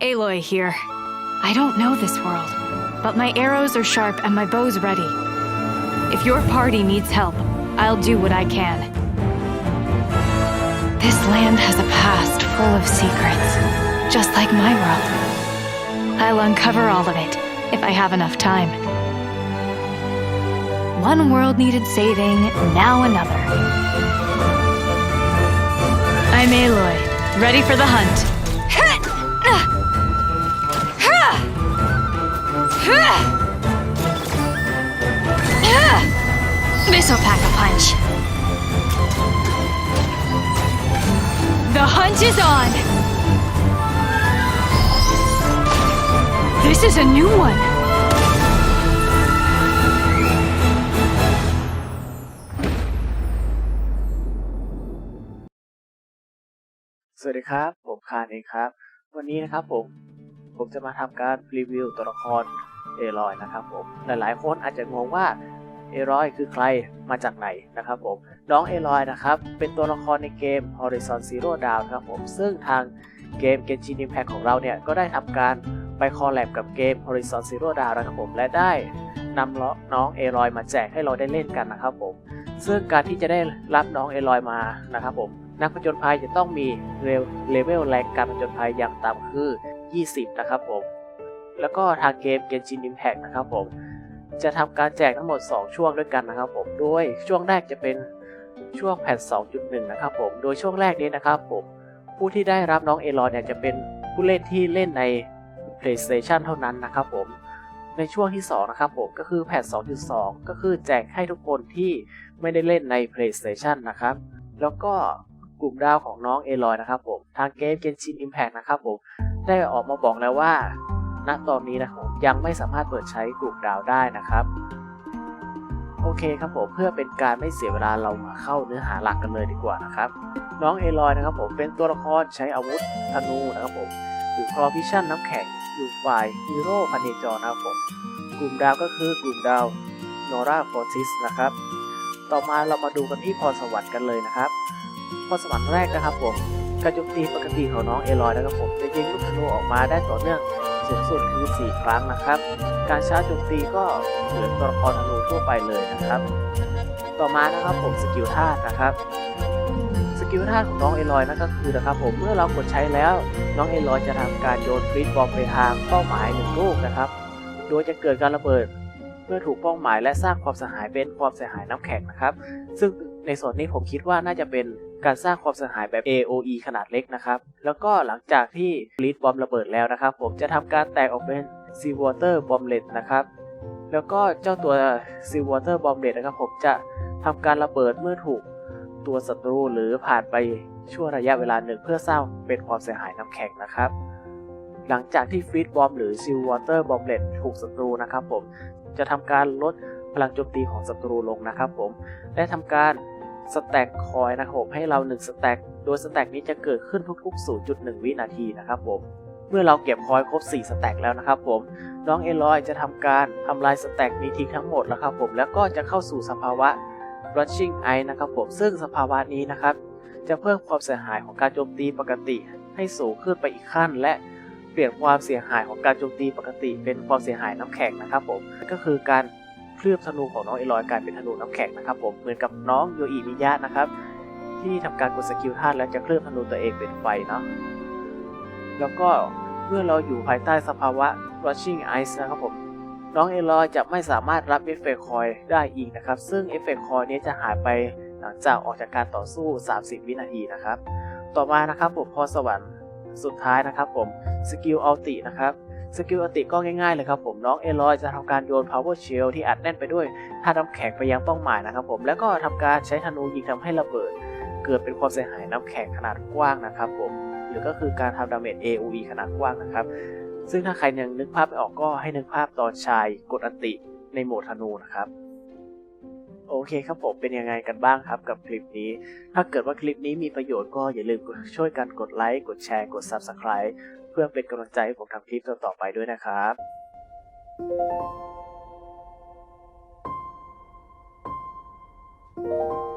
Aloy here. I don't know this world, but my arrows are sharp and my bow's ready. If your party needs help, I'll do what I can. This land has a past full of secrets, just like my world. I'll uncover all of it if I have enough time. One world needed saving, now another. I'm Aloy, ready for the hunt. This'll pack a punch. The hunt is on! This is a new one! สวัสดีครับ ผมคานเองครับ วันนี้นะครับผม ผมจะมาทำการรีวิวตัวละคร เอรอยนะครับผมหลายๆคนอาจจะงงว่าเอรอยคือใครมาจากไหนนะครับผมน้องเอรอยนะครับเป็นตัวละครในเกม Horizon Zero Dawn ครับผมซึ่งทางเกม Genshin Impact ของเราเนี่ยก็ได้ทำการไปคอลแลบกับเกม Horizon Zero Dawn นะครับผมและได้นำน้องเอรอยมาแจกให้เราได้เล่นกันนะครับผมซึ่งการที่จะได้รับน้องเอลอยมานะครับผมนักผจญภัยจะต้องมีเลเวลแรงการผจญภัยอย่างต่ำคือ 20 นะครับผม แล้วก็ทางเกม Genshin Impact นะครับผม จะทำการแจกทั้งหมด 2 ช่วงด้วยกันนะครับผม โดยช่วงแรกจะเป็นช่วงแพท2.1 นะครับผม โดยช่วงแรกนี้นะครับผม ผู้ที่ได้รับน้องเอลอยเนี่ยจะเป็นผู้เล่นที่เล่นใน PlayStation เท่านั้นนะครับผม ในช่วงที่ 2 นะครับผม ก็คือแพท2.2 ก็คือแจกให้ทุกคนที่ไม่ได้เล่นใน PlayStation นะครับ แล้วก็กลุ่มดาวของน้องเอลอยนะครับผม ทางเกม Genshin Impact นะครับผม ได้ออกมาบอกแล้วว่า ณตอนนี้นะครับผมยังไม่สามารถเปิดใช้กลุ่มดาวได้นะครับ โอเคครับผมเพื่อเป็นการไม่เสียเวลาเรามาเข้าเนื้อหาหลักกันเลยดีกว่านะครับ น้องเอลอยนะครับผมเป็นตัวละครใช้อาวุธธนูนะครับผมหรือครอพิชั่นน้ำแข็งอยู่ฝ่ายฮีโร่พันเนจรนะครับผมกลุ่มดาวก็คือกลุ่มดาวโนราฟอร์ติสนะครับ ต่อมาเรามาดูกันที่พรสวรรค์กันเลยนะครับพรสวรรค์แรกนะครับผมการโจมตีปกติของน้องเอลอยนะครับผมจะยิงลูกธนูออกมาได้ต่อเนื่อง สูงสุดคือ 4 ครั้งนะครับ การชาร์จโจมตีก็เหมือนตัวละครธนูทั่วไปเลยนะครับ ต่อมานะครับผมสกิลธาตุนะครับสกิลธาตุของน้องเอลอยนั่นก็คือนะครับผมเมื่อเรากดใช้แล้ว น้องเอลอยจะทำการโยนฟรีดบอมไปทางเป้าหมายหนึ่งลูกนะครับ โดยจะเกิดการระเบิดเมื่อถูกเป้าหมายและสร้างความเสียหายเป็นความเสียหายน้ำแข็งนะครับ ซึ่งในส่วนนี้ผมคิดว่าน่าจะเป็น การสร้างความเสียหายแบบ AOE ขนาดเล็กนะครับ แล้วก็หลังจากที่ลีดบอมระเบิดแล้วนะครับ ผมจะทำการแตกออกเป็น Sea Water Bomblet นะครับ แล้วก็เจ้าตัว Sea Water Bomblet นะครับ ผมจะทำการระเบิดเมื่อถูกตัวศัตรูหรือผ่านไปช่วงระยะเวลาหนึ่งเพื่อสร้างเป็นความเสียหายน้ำแข็งนะครับ หลังจากที่ฟีดบอมหรือ Seal Water Bomblet ถูกศัตรูนะครับผมจะทำการลดพลังโจมตีของศัตรูลงนะครับผม และทำการ สแต็กคอยนะครับผมให้เรา1สแต็กโดยสแต็กนี้จะเกิดขึ้นทุกๆ 0.1 วินาทีนะครับผมเมื่อเราเก็บคอยครบ 4 สแต็กแล้วนะครับผม น้องเอลอยจะทำการทำลายสแต็กนี้ทิ้งทั้งหมดแล้วครับผม แล้วก็จะเข้าสู่สภาวะ rushing ice นะครับผม ซึ่งสภาวะนี้นะครับ จะเพิ่มความเสียหายของการโจมตีปกติ ให้สูงขึ้นไปอีกขั้น และเปลี่ยนความเสียหายของการโจมตีปกติ เป็นความเสียหายน้ำแข็งนะครับผม ก็คือการ เคลือบธนูของน้องเอลอยกลายเป็นธนูน้ำแข็งนะครับผมเหมือนกับน้องโยอิมิยะนะครับ ที่ทำการกดสกิลธาตุแล้วจะเคลือบธนูตัวเองเป็นไฟเนาะแล้วก็เมื่อเราอยู่ภายใต้สภาวะ rushing ice นะครับผมน้องเอลอยจะไม่สามารถรับเอฟเฟกคอยได้อีกนะครับ ซึ่งเอฟเฟกคอยนี้จะหายไปหลังจากออกจากการต่อสู้ 30 วินาทีนะครับ ต่อมานะครับผมพรสวรรค์สุดท้ายนะครับผมสกิลอัลตินะครับ สกิลอติก็ง่ายๆเลยครับผมน้องเอลอยจะทำการโยน power shell ที่อัดแน่นไปด้วยธาตุน้ำแข็งไปยังเป้าหมายนะครับผมแล้วก็ทำการใช้ธนูยิงทำให้ระเบิด เกิดเป็นความเสียหายน้ำแข็งขนาดกว้างนะครับผมหรือก็คือการทำดาเมจ AOE ขนาดกว้างนะครับ ซึ่งถ้าใครยังนึกภาพไม่ออกก็ให้นึกภาพตอนชายกดอติในโหมดธนูนะครับ โอเคครับผมเป็นยังไงกันบ้างครับกับคลิปนี้ ถ้าเกิดว่าคลิปนี้มีประโยชน์ก็อย่าลืมช่วยกันกดไลค์ กดแชร์ กด Subscribe เพื่อเป็นกำลังใจให้ผมทำคลิปต่อๆไปด้วยนะครับ